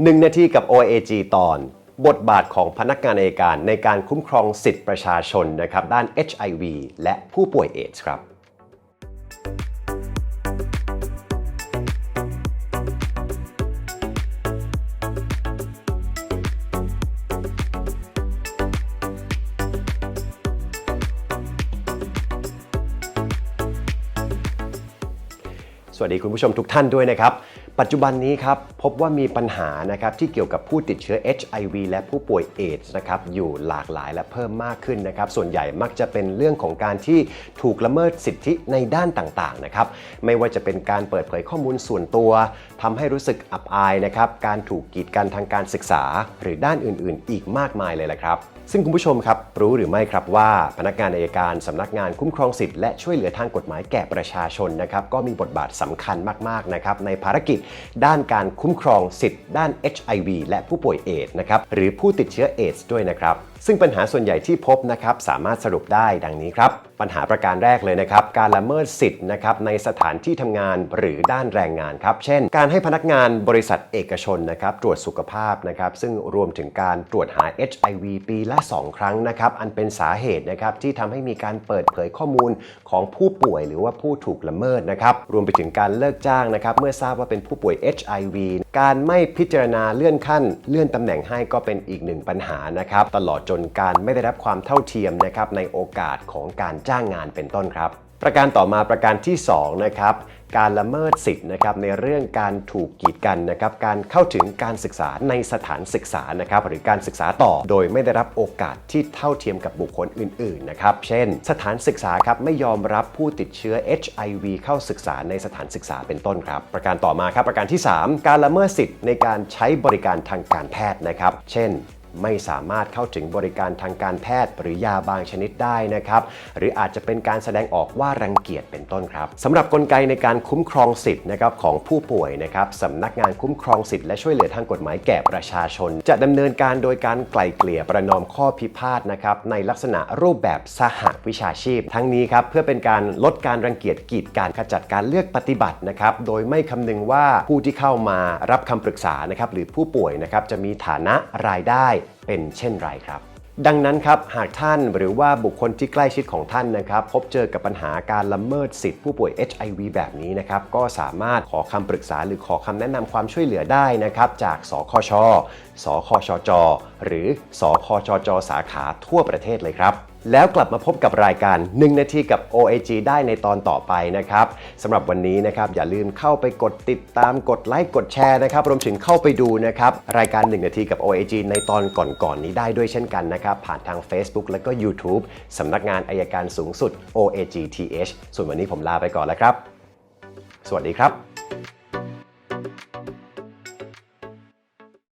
1 นาทีกับ OAG ตอน บทบาทของพนักงานอัยการในการคุ้มครองสิทธิประชาชนนะครับด้าน HIV และผู้ป่วยเอดส์ครับสวัสดีคุณผู้ชมทุกท่านด้วยนะครับ ปัจจุบันนี้ครับพบว่ามีปัญหานะครับที่เกี่ยวกับผู้ติดเชื้อ HIV และผู้ป่วยเอดส์นะครับอยู่หลากหลายและเพิ่มมากขึ้นนะครับส่วนใหญ่มักจะเป็นเรื่องของการที่ถูกละเมิดสิทธิในด้านต่างๆนะครับไม่ว่าจะเป็นการเปิดเผยข้อมูลส่วนตัวทำให้รู้สึกอับอายนะครับการถูกกีดกันทางการศึกษา หรือด้านอื่นๆ อีกมากมายเลยแหละครับ ซึ่งคุณผู้ชมครับรู้หรือไม่ครับว่า พนักงานอัยการสำนักงานคุ้มครองสิทธิและช่วยเหลือทางกฎหมายแก่ประชาชนนะครับก็มีบทบาทสำคัญมากๆนะครับในภารกิจด้านการคุ้มครองสิทธิ์ด้าน HIV และผู้ป่วยเอดส์นะครับหรือผู้ติดเชื้อเอดส์ด้วยนะครับ ซึ่งปัญหาส่วนใหญ่ที่พบนะครับสามารถสรุปได้ดังนี้ครับ ปัญหาประการแรกเลยนะครับ การละเมิดสิทธิ์นะครับในสถานที่ทำงานหรือด้านแรงงานครับ เช่น การให้พนักงานบริษัทเอกชนนะครับตรวจสุขภาพนะครับซึ่งรวมถึงการตรวจหา HIV ปีละ 2 ครั้งนะครับอันเป็นสาเหตุนะครับที่ทำให้มีการเปิดเผยข้อมูลของผู้ป่วยหรือว่าผู้ถูกละเมิดนะครับรวมไปถึงการเลิกจ้างนะครับเมื่อทราบว่าเป็นผู้ป่วย HIV การไม่พิจารณาเลื่อนขั้น เลื่อนตำแหน่งให้ก็เป็นอีกหนึ่งปัญหานะครับตลอดจนการไม่ได้รับความเท่าเทียมนะครับในโอกาสของการจ้างงานเป็นต้นครับ ประการต่อมาประการที่2นะครับการละเมิดสิทธิ์นะครับในเรื่องการถูกกีดกันนะครับการเข้าถึงการศึกษาในสถานศึกษานะครับหรือการศึกษาต่อโดยไม่ได้รับโอกาสที่เท่าเทียมกับบุคคลอื่นๆนะครับเช่น สถานศึกษาครับไม่ยอมรับผู้ติดเชื้อ HIV เข้าศึกษาในสถานศึกษาเป็นต้นครับ ประการต่อมาครับประการที่ 3 การละเมิดสิทธิ์ในการใช้บริการทางการแพทย์นะครับ เช่น ไม่สามารถเข้าถึงบริการทางการแพทย์ หรือยาบางชนิดได้นะครับหรืออาจจะเป็นการแสดงออกว่ารังเกียจเป็นต้นครับสำหรับกลไกในการคุ้มครองสิทธิ์นะครับของผู้ป่วยนะครับสำนักงานคุ้มครองสิทธิ์และช่วยเหลือทางกฎหมายแก่ประชาชน จะดำเนินการโดยการไกล่เกลี่ยประนอมข้อพิพาทนะครับในลักษณะรูปแบบสหวิชาชีพ ทั้งนี้ครับเพื่อเป็นการลดการรังเกียจกีดกันขจัดการเลือกปฏิบัตินะครับโดยไม่คำนึงว่าผู้ที่เข้ามารับคำปรึกษานะครับหรือผู้ป่วยนะครับจะมีฐานะรายได้เป็นเช่นไรครับ ดังนั้นครับหากท่านหรือว่าบุคคลที่ใกล้ชิดของท่านนะครับ พบเจอกับปัญหาการละเมิดสิทธิผู้ป่วย HIV แบบนี้นะครับก็สามารถขอคำปรึกษาหรือขอคำแนะนำความช่วยเหลือได้นะครับจากสคช สคชจ หรือสคชจ สาขาทั่วประเทศเลยครับ แล้วกลับมาพบกับรายการ 1 นาทีกับ OAG ได้ในตอนต่อไปนะครับสำหรับวันนี้นะครับอย่าลืมเข้าไปกดติดตามกดไลค์กดแชร์นะครับรวมถึงเข้าไปดูนะครับรายการ 1 นาทีกับ OAG ในตอนก่อนๆนนี้ได้ด้วยเช่นกันนะครับผ่านทาง Facebook และก็ YouTube สำนักงานอายการสูงสุด OAG TH ส่วนวันนี้ผมลาไปก่อนแล้วครับ สวัสดีครับ